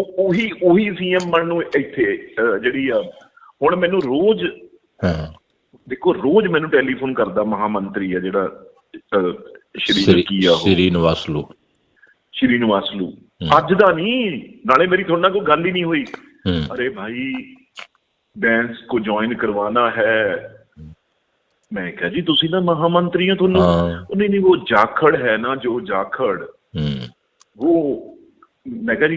ਉਹੀ ਉਹੀ ਸੀਐਮ ਬਣਨ ਨੂੰ ਇੱਥੇ ਜਿਹੜੀ ਆ ਹੁਣ ਮੈਨੂੰ ਰੋਜ਼ ਹਾਂ। ਦੇਖੋ ਰੋਜ਼ ਮੈਨੂੰ ਟੈਲੀਫੋਨ ਕਰਦਾ ਮਹਾਮੰਤਰੀ ਆ ਜਿਹੜਾ ਸ਼੍ਰੀ ਕੀ ਆ ਸ਼੍ਰੀ ਨਿਵਾਸਲੂ ਸ਼੍ਰੀ ਨਿਵਾਸਲੂ ਅੱਜ ਦਾ ਨਹੀਂ ਨਾਲੇ ਮੇਰੀ ਤੁਹਾਡੇ ਕੋਈ ਗੱਲ ਹੀ ਨਹੀਂ ਹੋਈ। ਅਰੇ ਭਾਈ ਬੈਂਸ ਕੋ ਜੁਆਇਨ ਕਰਵਾਣਾ ਹੈ। ਮੈਂ ਕਿਹਾ ਜੀ ਤੁਸੀਂ ਨਾ ਮਹਾਮੰਤਰੀ ਹੋ ਤੁਹਾਨੂੰ ਨਹੀਂ ਨਹੀਂ ਉਹ ਜਾਖੜ ਹੈ ਨਾ ਜੋ ਜਾਖੜ। ਉਹ ਮੈਂ ਕਿਹਾ ਜੀ